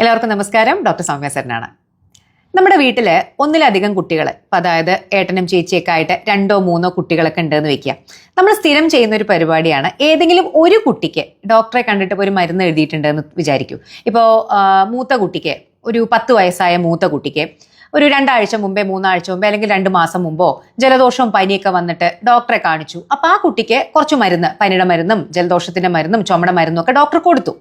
എല്ലാവർക്കും നമസ്കാരം. ഡോക്ടർ സൗമ്യ സരനാണ് നമ്മുടെ വീട്ടിൽ ഒന്നിലധികം കുട്ടികൾ അതായത് ഏട്ടനും ചേച്ചിയൊക്കെ ആയിട്ട് രണ്ടോ മൂന്നോ കുട്ടികളൊക്കെ ഉണ്ടെന്ന് വെക്കുക നമ്മൾ സ്ഥിരം ചെയ്യുന്ന ഒരു പരിപാടിയാണ് ഏതെങ്കിലും ഒരു കുട്ടിക്ക് ഡോക്ടറെ കണ്ടിട്ട് ഒരു മരുന്ന് എഴുതിയിട്ടുണ്ടെന്ന് വിചാരിക്കൂ. ഇപ്പോൾ മൂത്ത കുട്ടിക്ക് ഒരു പത്ത് വയസ്സായ മൂത്ത കുട്ടിക്ക് ഒരു രണ്ടാഴ്ച മുമ്പേ മൂന്നാഴ്ച മുമ്പേ അല്ലെങ്കിൽ രണ്ട് മാസം മുമ്പോ ജലദോഷവും പനിയൊക്കെ വന്നിട്ട് ഡോക്ടറെ കാണിച്ചു. അപ്പൊ ആ കുട്ടിക്ക് കുറച്ച് മരുന്ന് പനിയുടെ മരുന്നും ജലദോഷത്തിന്റെ മരുന്നും ചുമട മരുന്നും ഒക്കെ ഡോക്ടർ കൊടുത്തു.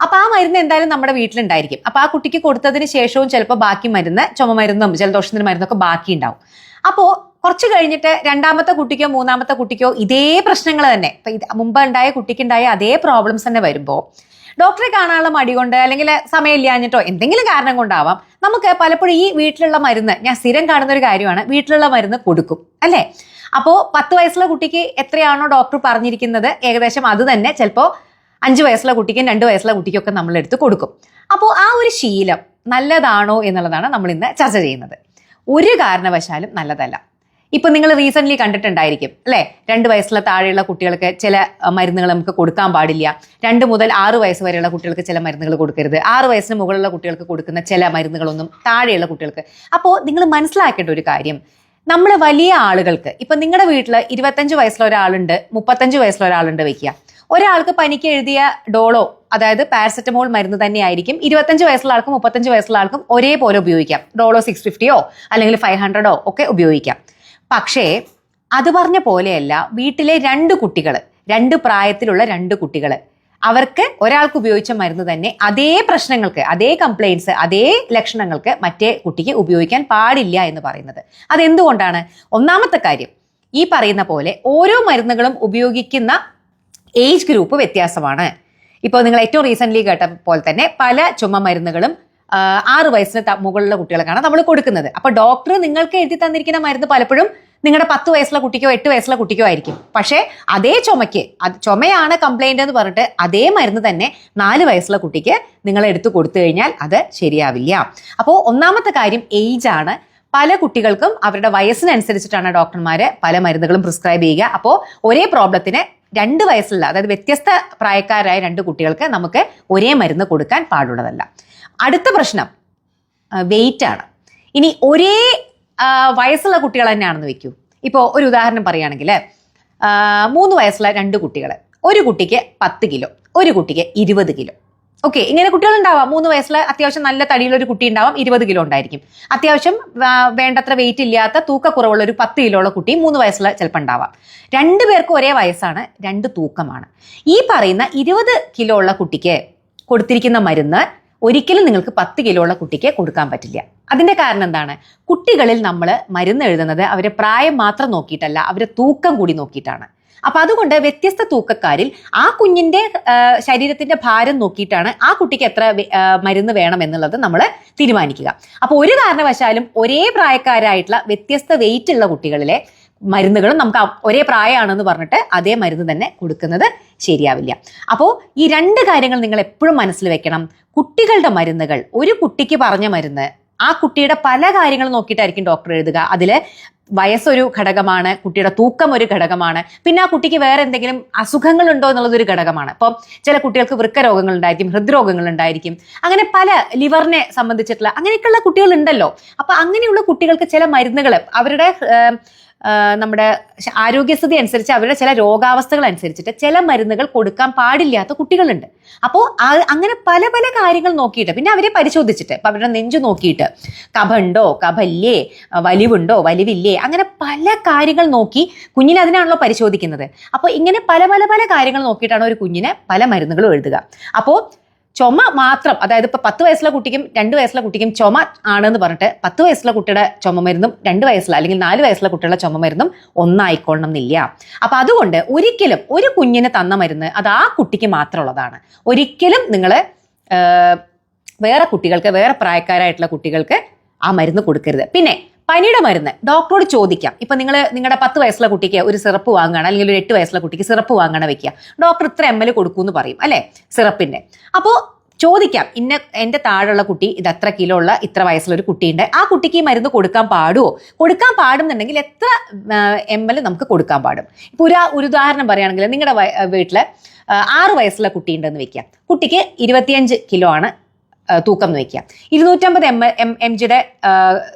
അപ്പൊ ആ മരുന്ന് എന്തായാലും നമ്മുടെ വീട്ടിലുണ്ടായിരിക്കും. അപ്പൊ ആ കുട്ടിക്ക് കൊടുത്തതിന് ശേഷവും ചിലപ്പോൾ ബാക്കി മരുന്ന് ചുമ മരുന്നും ജലദോഷത്തിന് മരുന്നൊക്കെ ബാക്കി ഉണ്ടാവും അപ്പോൾ കുറച്ച് കഴിഞ്ഞിട്ട് രണ്ടാമത്തെ കുട്ടിക്കോ മൂന്നാമത്തെ കുട്ടിക്കോ ഇതേ പ്രശ്നങ്ങൾ തന്നെ. ഇപ്പൊ ഇത് മുമ്പ് ഉണ്ടായ കുട്ടിക്കുണ്ടായ അതേ പ്രോബ്ലംസ് തന്നെ വരുമ്പോൾ ഡോക്ടറെ കാണാനുള്ള മടി കൊണ്ട് അല്ലെങ്കിൽ സമയമില്ലാഞ്ഞിട്ടോ എന്തെങ്കിലും കാരണം കൊണ്ടാവാം നമുക്ക് പലപ്പോഴും ഈ വീട്ടിലുള്ള മരുന്ന് ഞാൻ സ്ഥിരം കാണുന്ന ഒരു കാര്യമാണ് വീട്ടിലുള്ള മരുന്ന് കൊടുക്കും. അല്ലേ? അപ്പോൾ പത്ത് വയസ്സുള്ള കുട്ടിക്ക് എത്രയാണോ ഡോക്ടർ പറഞ്ഞിരിക്കുന്നത് ഏകദേശം അത് തന്നെ. ചിലപ്പോൾ അഞ്ച് വയസ്സുള്ള കുട്ടിക്കും രണ്ട് വയസ്സുള്ള കുട്ടിക്കൊക്കെ നമ്മൾ എടുത്ത് കൊടുക്കും. അപ്പോൾ ആ ഒരു ശീലം നല്ലതാണോ എന്നുള്ളതാണ് നമ്മൾ ഇന്ന് ചർച്ച ചെയ്യുന്നത്. ഒരു കാരണവശാലും നല്ലതല്ല. ഇപ്പൊ നിങ്ങൾ റീസെന്റ് കണ്ടിട്ടുണ്ടായിരിക്കും അല്ലേ? രണ്ട് വയസ്സുള്ള താഴെയുള്ള കുട്ടികൾക്ക് ചില മരുന്നുകൾ നമുക്ക് കൊടുക്കാൻ പാടില്ല. രണ്ട് മുതൽ ആറ് വയസ്സ് വരെയുള്ള കുട്ടികൾക്ക് ചില മരുന്നുകൾ കൊടുക്കരുത്. ആറ് വയസ്സിന് മുകളിലുള്ള കുട്ടികൾക്ക് കൊടുക്കുന്ന ചില മരുന്നുകളൊന്നും താഴെയുള്ള കുട്ടികൾക്ക്. അപ്പോൾ നിങ്ങൾ മനസ്സിലാക്കേണ്ട ഒരു കാര്യം. നമ്മൾ വലിയ ആളുകൾക്ക് ഇപ്പൊ നിങ്ങളുടെ വീട്ടിൽ ഇരുപത്തഞ്ച് വയസ്സുള്ള ഒരാളുണ്ട് മുപ്പത്തഞ്ച് വയസ്സുള്ള ഒരാളുണ്ട് വെക്കുക. ഒരാൾക്ക് പനിക്ക് എഴുതിയ ഡോളോ അതായത് പാരസെറ്റമോൾ മരുന്ന് തന്നെയായിരിക്കും. ഇരുപത്തഞ്ച് വയസ്സുള്ള ആൾക്കും മുപ്പത്തഞ്ച് വയസ്സുള്ള ആൾക്കും ഒരേപോലെ ഉപയോഗിക്കാം. ഡോളോ സിക്സ് ഫിഫ്റ്റിയോ അല്ലെങ്കിൽ ഫൈവ് ഹൺഡ്രഡോ ഒക്കെ ഉപയോഗിക്കാം. പക്ഷേ അത് പറഞ്ഞ പോലെയല്ല വീട്ടിലെ രണ്ട് കുട്ടികൾ രണ്ട് പ്രായത്തിലുള്ള രണ്ട് കുട്ടികൾ അവർക്ക് ഒരാൾക്ക് ഉപയോഗിച്ച മരുന്ന് തന്നെ അതേ പ്രശ്നങ്ങൾക്ക് അതേ കംപ്ലയിൻസ് അതേ ലക്ഷണങ്ങൾക്ക് മറ്റേ കുട്ടിക്ക് ഉപയോഗിക്കാൻ പാടില്ല എന്ന് പറയുന്നത്. അതെന്തുകൊണ്ടാണ്? ഒന്നാമത്തെ കാര്യം ഈ പറയുന്ന പോലെ ഓരോ മരുന്നുകളും ഉപയോഗിക്കുന്ന ഏജ് ഗ്രൂപ്പ് വ്യത്യാസമാണ്. ഇപ്പോൾ നിങ്ങൾ ഏറ്റവും റീസെന്റ്ലി കേട്ട പോലെ തന്നെ പല ചുമ മരുന്നുകളും ആറ് വയസ്സിന് മുകളിലുള്ള കുട്ടികൾക്കാണ് നമ്മൾ കൊടുക്കുന്നത്. അപ്പോൾ ഡോക്ടർ നിങ്ങൾക്ക് എഴുതി തന്നിരിക്കുന്ന മരുന്ന് പലപ്പോഴും നിങ്ങളുടെ പത്ത് വയസ്സുള്ള കുട്ടിക്കോ എട്ട് വയസ്സുള്ള കുട്ടിക്കോ ആയിരിക്കും. പക്ഷേ അതേ ചുമയ്ക്ക് ചുമയാണ് കംപ്ലൈന്റ് എന്ന് പറഞ്ഞിട്ട് അതേ മരുന്ന് തന്നെ നാല് വയസ്സുള്ള കുട്ടിക്ക് നിങ്ങൾ എടുത്തു കൊടുത്തു കഴിഞ്ഞാൽ അത് ശരിയാവില്ല. അപ്പോൾ ഒന്നാമത്തെ കാര്യം ഏജ് ആണ്. പല കുട്ടികൾക്കും അവരുടെ വയസ്സിനനുസരിച്ചിട്ടാണ് ഡോക്ടർമാർ പല മരുന്നുകളും പ്രിസ്ക്രൈബ് ചെയ്യുക. അപ്പോൾ ഒരേ പ്രോബ്ലത്തിന് രണ്ട് വയസ്സുള്ള അതായത് വ്യത്യസ്ത പ്രായക്കാരായ രണ്ട് കുട്ടികൾക്ക് നമുക്ക് ഒരേ മരുന്ന് കൊടുക്കാൻ പാടുള്ളതല്ല. അടുത്ത പ്രശ്നം വെയിറ്റ് ആണ്. ഇനി ഒരേ വയസ്സുള്ള കുട്ടികൾ തന്നെയാണെന്ന് വെക്കൂ. ഇപ്പോൾ ഒരു ഉദാഹരണം പറയുകയാണെങ്കിൽ മൂന്ന് വയസ്സുള്ള രണ്ട് കുട്ടികൾ ഒരു കുട്ടിക്ക് പത്ത് കിലോ ഒരു കുട്ടിക്ക് ഇരുപത് കിലോ. ഓക്കെ ഇങ്ങനെ കുട്ടികൾ ഉണ്ടാവാം മൂന്ന് വയസ്സിൽ അത്യാവശ്യം നല്ല തടിയുള്ള ഒരു കുട്ടി ഉണ്ടാവാം. ഇരുപത് കിലോ ഉണ്ടായിരിക്കും. അത്യാവശ്യം വേണ്ടത്ര വെയിറ്റ് ഇല്ലാത്ത തൂക്കക്കുറവുള്ള ഒരു പത്ത് കിലോ ഉള്ള കുട്ടി മൂന്ന് വയസ്സിൽ ചിലപ്പോൾ ഉണ്ടാവാം. രണ്ട് പേർക്കും ഒരേ വയസ്സാണ് രണ്ട് തൂക്കമാണ്. ഈ പറയുന്ന ഇരുപത് കിലോ ഉള്ള കുട്ടിക്ക് കൊടുത്തിരിക്കുന്ന മരുന്ന് ഒരിക്കലും നിങ്ങൾക്ക് പത്ത് കിലോ ഉള്ള കുട്ടിക്ക് കൊടുക്കാൻ പറ്റില്ല. അതിന്റെ കാരണം എന്താണ്? കുട്ടികളിൽ നമ്മൾ മരുന്ന് എഴുതുന്നത് അവരെ പ്രായം മാത്രം നോക്കിയിട്ടല്ല അവരെ തൂക്കം കൂടി നോക്കിയിട്ടാണ്. അപ്പൊ അതുകൊണ്ട് വ്യത്യസ്ത തൂക്കക്കാരിൽ ആ കുഞ്ഞിന്റെ ശരീരത്തിന്റെ ഭാരം നോക്കിയിട്ടാണ് ആ കുട്ടിക്ക് എത്ര മരുന്ന് വേണം എന്നുള്ളത് നമ്മൾ തീരുമാനിക്കുക. അപ്പൊ ഒരു കാരണവശാലും ഒരേ പ്രായക്കാരായിട്ടുള്ള വ്യത്യസ്ത വെയിറ്റ് ഉള്ള കുട്ടികളിലെ മരുന്നുകളും നമുക്ക് ഒരേ പ്രായമാണെന്ന് പറഞ്ഞിട്ട് അതേ മരുന്ന് തന്നെ കൊടുക്കുന്നത് ശരിയാവില്ല. അപ്പോൾ ഈ രണ്ട് കാര്യങ്ങൾ നിങ്ങൾ എപ്പോഴും മനസ്സിൽ വെക്കണം. കുട്ടികളുടെ മരുന്നുകൾ ഒരു കുട്ടിക്ക് പറഞ്ഞ മരുന്ന് ആ കുട്ടിയുടെ പല കാര്യങ്ങൾ നോക്കിയിട്ടായിരിക്കും ഡോക്ടർ എഴുതുക. അതിൽ വയസ്സൊരു ഘടകമാണ് കുട്ടിയുടെ തൂക്കം ഒരു ഘടകമാണ്. പിന്നെ ആ കുട്ടിക്ക് വേറെ എന്തെങ്കിലും അസുഖങ്ങൾ ഉണ്ടോ എന്നുള്ളത് ഒരു ഘടകമാണ്. ഇപ്പം ചില കുട്ടികൾക്ക് വൃക്ക രോഗങ്ങൾ ഉണ്ടായിരിക്കും ഹൃദ്രോഗങ്ങൾ ഉണ്ടായിരിക്കും അങ്ങനെ പല ലിവറിനെ സംബന്ധിച്ചിട്ടുള്ള അങ്ങനെയൊക്കെയുള്ള കുട്ടികൾ ഉണ്ടല്ലോ അപ്പൊ അങ്ങനെയുള്ള കുട്ടികൾക്ക് ചില മരുന്നുകൾ അവരുടെ നമ്മുടെ ആരോഗ്യസ്ഥിതി അനുസരിച്ച് അവരുടെ ചില രോഗാവസ്ഥകൾ അനുസരിച്ചിട്ട് ചില മരുന്നുകൾ കൊടുക്കാൻ പാടില്ലാത്ത കുട്ടികളുണ്ട്. അപ്പോൾ അങ്ങനെ പല പല കാര്യങ്ങൾ നോക്കിയിട്ട് പിന്നെ അവരെ പരിശോധിച്ചിട്ട് അവരുടെ നെഞ്ചു നോക്കിയിട്ട് കഫുണ്ടോ കഫല്ലേ വലിവുണ്ടോ വലിവില്ലേ അങ്ങനെ പല കാര്യങ്ങൾ നോക്കി കുഞ്ഞിനെ അതിനാണല്ലോ പരിശോധിക്കുന്നത്. അപ്പോൾ ഇങ്ങനെ പല പല പല കാര്യങ്ങൾ നോക്കിയിട്ടാണ് ഒരു കുഞ്ഞിനെ പല മരുന്നുകളും എഴുതുക. അപ്പോൾ ചുമ മാത്രം അതായത് ഇപ്പൊ പത്ത് വയസ്സുള്ള കുട്ടിക്കും രണ്ട് വയസ്സുള്ള കുട്ടിക്കും ചുമ ആണെന്ന് പറഞ്ഞിട്ട് പത്ത് വയസ്സുള്ള കുട്ടിയുടെ ചുമ മരുന്നും രണ്ട് വയസ്സുള്ള അല്ലെങ്കിൽ നാല് വയസ്സുള്ള കുട്ടിയുടെ ചുമ മരുന്നും ഒന്നായിക്കൊള്ളണം എന്നില്ല അപ്പൊ അതുകൊണ്ട് ഒരിക്കലും ഒരു കുഞ്ഞിന് തന്ന മരുന്ന് അത് ആ കുട്ടിക്ക് മാത്രമുള്ളതാണ്. ഒരിക്കലും നിങ്ങൾ വേറെ കുട്ടികൾക്ക് വേറെ പ്രായക്കാരായിട്ടുള്ള കുട്ടികൾക്ക് ആ മരുന്ന് കൊടുക്കരുത്. പിന്നെ പനിയുടെ മരുന്ന്. ഡോക്ടറോട് ചോദിക്കാം. ഇപ്പൊ നിങ്ങൾ നിങ്ങളുടെ പത്ത് വയസ്സുള്ള കുട്ടിക്ക് ഒരു സിറപ്പ് വാങ്ങണം അല്ലെങ്കിൽ ഒരു എട്ട് വയസ്സുള്ള കുട്ടിക്ക് സിറപ്പ് വാങ്ങണം വെക്കുക. ഡോക്ടർ ഇത്ര എം എൽ കൊടുക്കൂന്ന് പറയും അല്ലെ? സിറപ്പിന്റെ അപ്പോൾ ചോദിക്കാം ഇന്ന എന്റെ താഴെയുള്ള കുട്ടി ഇത് എത്ര കിലോ ഉള്ള ഇത്ര വയസ്സുള്ള ഒരു കുട്ടിയുണ്ട്? ആ കുട്ടിക്ക് ഈ മരുന്ന് കൊടുക്കാൻ പാടുമോ കൊടുക്കാൻ പാടുന്നുണ്ടെങ്കിൽ എത്ര എം എൽ നമുക്ക് കൊടുക്കാൻ പാടും? ഇപ്പൊ ഒരു ഒരു ഉദാഹരണം പറയുകയാണെങ്കിൽ നിങ്ങളുടെ വീട്ടിൽ ആറ് വയസ്സുള്ള കുട്ടിയുണ്ടെന്ന് വെക്കാം കുട്ടിക്ക് ഇരുപത്തിയഞ്ച് കിലോ ആണ് തൂക്കം നോക്കിയ. ഇരുന്നൂറ്റമ്പത് എം എം എം ജിയുടെ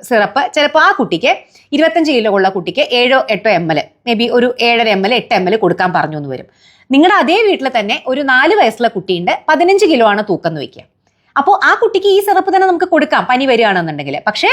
സിറപ്പ്. ചിലപ്പോൾ ആ കുട്ടിക്ക് ഇരുപത്തഞ്ച് കിലോ ഉള്ള കുട്ടിക്ക് ഏഴോ എട്ടോ എം എൽ മേ ബി ഒരു ഏഴര എം എൽ എട്ട് എം എൽ കൊടുക്കാൻ പറഞ്ഞു എന്ന് വരും. നിങ്ങളുടെ അതേ വീട്ടിൽ തന്നെ ഒരു നാല് വയസ്സുള്ള കുട്ടിയുണ്ട് പതിനഞ്ച് കിലോ ആണ് തൂക്കം എന്ന് വെക്കുക അപ്പോൾ ആ കുട്ടിക്ക് ഈ സിറപ്പ് തന്നെ നമുക്ക് കൊടുക്കാം പനി വരികയാണെന്നുണ്ടെങ്കിൽ പക്ഷേ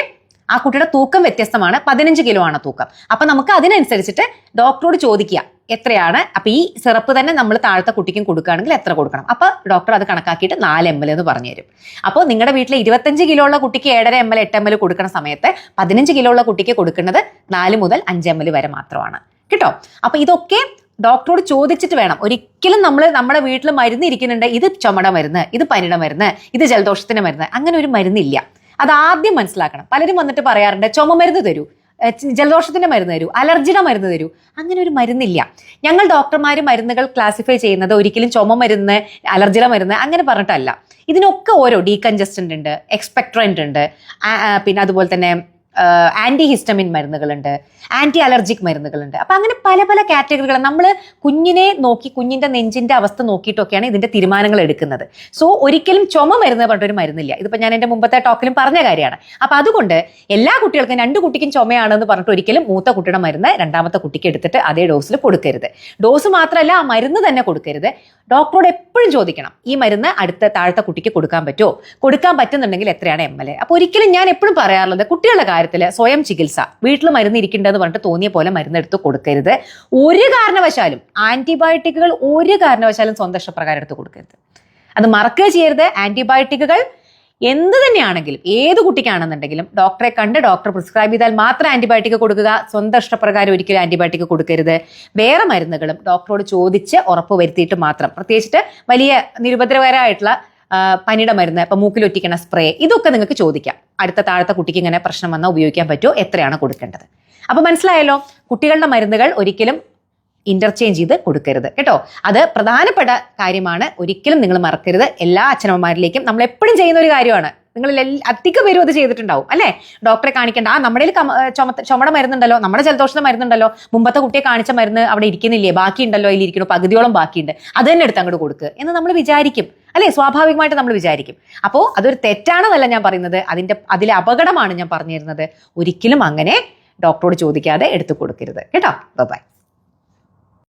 ആ കുട്ടിയുടെ തൂക്കം വ്യത്യസ്തമാണ്. പതിനഞ്ച് കിലോ ആണ് തൂക്കം. അപ്പൊ നമുക്ക് അതിനനുസരിച്ചിട്ട് ഡോക്ടറോട് ചോദിക്കുക എത്രയാണ്? അപ്പൊ ഈ സിറപ്പ് തന്നെ നമ്മൾ താഴത്തെ കുട്ടിക്കും കൊടുക്കുകയാണെങ്കിൽ എത്ര കൊടുക്കണം? അപ്പൊ ഡോക്ടർ അത് കണക്കാക്കിയിട്ട് നാല് എം എൽ എന്ന് പറഞ്ഞു തരും. അപ്പോൾ നിങ്ങളുടെ വീട്ടിൽ ഇരുപത്തഞ്ച് കിലോ ഉള്ള കുട്ടിക്ക് ഏഴര എം എൽ എട്ട് എം എൽ കൊടുക്കുന്ന സമയത്ത് പതിനഞ്ച് കിലോ ഉള്ള കുട്ടിക്ക് കൊടുക്കുന്നത് നാല് മുതൽ അഞ്ച് എം എൽ വരെ മാത്രമാണ്. കേട്ടോ? അപ്പൊ ഇതൊക്കെ ഡോക്ടറോട് ചോദിച്ചിട്ട് വേണം. ഒരിക്കലും നമ്മൾ നമ്മുടെ വീട്ടിൽ മരുന്ന് ഇരിക്കുന്നുണ്ട്. ഇത് ചുമട മരുന്ന് ഇത് പനിട മരുന്ന് ഇത് ജലദോഷത്തിന് മരുന്ന്. അങ്ങനെ ഒരു മരുന്നില്ല. അത് ആദ്യം മനസ്സിലാക്കണം. പലരും വന്നിട്ട് പറയാറുണ്ട് ചുമ മരുന്ന് തരൂ ജലദോഷത്തിന്റെ മരുന്ന് തരൂ അലർജിയുടെ മരുന്ന് തരൂ. അങ്ങനെ ഒരു മരുന്നില്ല. ഞങ്ങൾ ഡോക്ടർമാർ മരുന്നുകൾ ക്ലാസിഫൈ ചെയ്യുന്നത് ഒരിക്കലും ചുമ മരുന്ന് അലർജിയുടെ മരുന്ന് അങ്ങനെ പറഞ്ഞിട്ടല്ല. ഇതിനൊക്കെ ഓരോ ഡീകൺജസ്റ്റന്റ് ഉണ്ട് എക്സ്പെക്ട്രന്റ് ഉണ്ട് പിന്നെ അതുപോലെ തന്നെ ആന്റി ഹിസ്റ്റമിൻ മരുന്നുകളുണ്ട് ആന്റി അലർജിക് മരുന്നുകളുണ്ട്. അപ്പൊ അങ്ങനെ പല പല കാറ്റഗറികൾ നമ്മൾ കുഞ്ഞിനെ നോക്കി കുഞ്ഞിന്റെ നെഞ്ചിന്റെ അവസ്ഥ നോക്കിയിട്ടൊക്കെയാണ് ഇതിന്റെ തീരുമാനങ്ങൾ എടുക്കുന്നത്. സോ ഒരിക്കലും ചുമ മരുന്ന് പറഞ്ഞൊരു മരുന്നില്ല. ഇതിപ്പോ ഞാൻ എന്റെ മുമ്പത്തെ ടോക്കിലും പറഞ്ഞ കാര്യമാണ്. അപ്പൊ അതുകൊണ്ട് എല്ലാ കുട്ടികൾക്കും രണ്ട് കുട്ടിക്കും ചുമയാണെന്ന് പറഞ്ഞിട്ട് ഒരിക്കലും മൂത്ത കുട്ടിയുടെ മരുന്ന് രണ്ടാമത്തെ കുട്ടിക്ക് എടുത്തിട്ട് അതേ ഡോസിൽ കൊടുക്കരുത്. ഡോസ് മാത്രമല്ല ആ മരുന്ന് തന്നെ കൊടുക്കരുത്. ഡോക്ടറോട് എപ്പോഴും ചോദിക്കണം ഈ മരുന്ന് അടുത്ത താഴത്തെ കുട്ടിക്ക് കൊടുക്കാൻ പറ്റുമോ കൊടുക്കാൻ പറ്റുന്നുണ്ടെങ്കിൽ എത്രയാണ് എം എൽ എ അപ്പൊ ഒരിക്കലും ഞാൻ എപ്പോഴും പറയാറുള്ളത് കുട്ടികളുടെ കാര്യത്തിൽ സ്വയം ചികിത്സ വീട്ടിൽ മരുന്ന് ഇരിക്കേണ്ടതെന്ന് പറഞ്ഞിട്ട് തോന്നിയ പോലെ മരുന്ന് എടുത്ത് കൊടുക്കരുത്. ഒരു കാരണവശാലും ആന്റിബയോട്ടിക്കുകൾ ഒരു കാരണവശാലും സ്വന്തം ഇഷ്ടപ്രകാരം എടുത്ത് കൊടുക്കരുത്. അത് മറക്കുക ചെയ്യരുത്. ആന്റിബയോട്ടിക്കുകൾ എന്ത് തന്നെയാണെങ്കിലും ഏത് കുട്ടിക്കാണെന്നുണ്ടെങ്കിലും ഡോക്ടറെ കണ്ട് ഡോക്ടർ പ്രിസ്ക്രൈബ് ചെയ്താൽ മാത്രം ആന്റിബയോട്ടിക് കൊടുക്കുക. സ്വന്തം ഇഷ്ടപ്രകാരം ഒരിക്കലും ആന്റിബയോട്ടിക് കൊടുക്കരുത്. വേറെ മരുന്നുകളും ഡോക്ടറോട് ചോദിച്ച് ഉറപ്പ് വരുത്തിയിട്ട് മാത്രം. പ്രത്യേകിച്ചിട്ട് വലിയ നിരുപദ്രവകരമായിട്ടുള്ള പനിയുടെ മരുന്ന് ഇപ്പൊ മൂക്കിലൊറ്റിക്കണ സ്പ്രേ ഇതൊക്കെ നിങ്ങൾക്ക് ചോദിക്കാം. അടുത്ത താഴത്തെ കുട്ടിക്ക് ഇങ്ങനെ പ്രശ്നം വന്നാൽ ഉപയോഗിക്കാൻ പറ്റുമോ? എത്രയാണ് കൊടുക്കേണ്ടത്? അപ്പൊ മനസ്സിലായല്ലോ? കുട്ടികളുടെ മരുന്നുകൾ ഒരിക്കലും ഇന്റർചേഞ്ച് ചെയ്ത് കൊടുക്കരുത്. കേട്ടോ? അത് പ്രധാനപ്പെട്ട കാര്യമാണ്. ഒരിക്കലും നിങ്ങൾ മറക്കരുത്. എല്ലാ അച്ഛനമ്മമാരിലേക്കും നമ്മൾ എപ്പോഴും ചെയ്യുന്ന ഒരു കാര്യമാണ്. നിങ്ങൾ അധിക പേരും അത് ചെയ്തിട്ടുണ്ടാവും അല്ലേ? ഡോക്ടറെ കാണിക്കേണ്ട. ആ നമ്മുടെ ചുമത്ത ചുമട മരുന്നുണ്ടല്ലോ. നമ്മുടെ ജലദോഷത്തിന് മരുന്നുണ്ടല്ലോ. മുമ്പത്തെ കുട്ടിയെ കാണിച്ച മരുന്ന് അവിടെ ഇരിക്കുന്നില്ലേ? ബാക്കിയുണ്ടല്ലോ അതിൽ ഇരിക്കണു പകുതിയോളം ബാക്കിയുണ്ട്. അത് തന്നെ എടുത്ത് അങ്ങോട്ട് കൊടുക്കുക എന്ന് നമ്മൾ വിചാരിക്കും. അല്ലേ? സ്വാഭാവികമായിട്ട് നമ്മൾ വിചാരിക്കും. അപ്പോൾ അതൊരു തെറ്റാണെന്നല്ല ഞാൻ പറയുന്നത്. അതിന്റെ അതിലെ അപകടമാണ് ഞാൻ പറഞ്ഞിരുന്നത്. ഒരിക്കലും അങ്ങനെ ഡോക്ടറോട് ചോദിക്കാതെ എടുത്തു കൊടുക്കരുത്. കേട്ടോ? ബൈ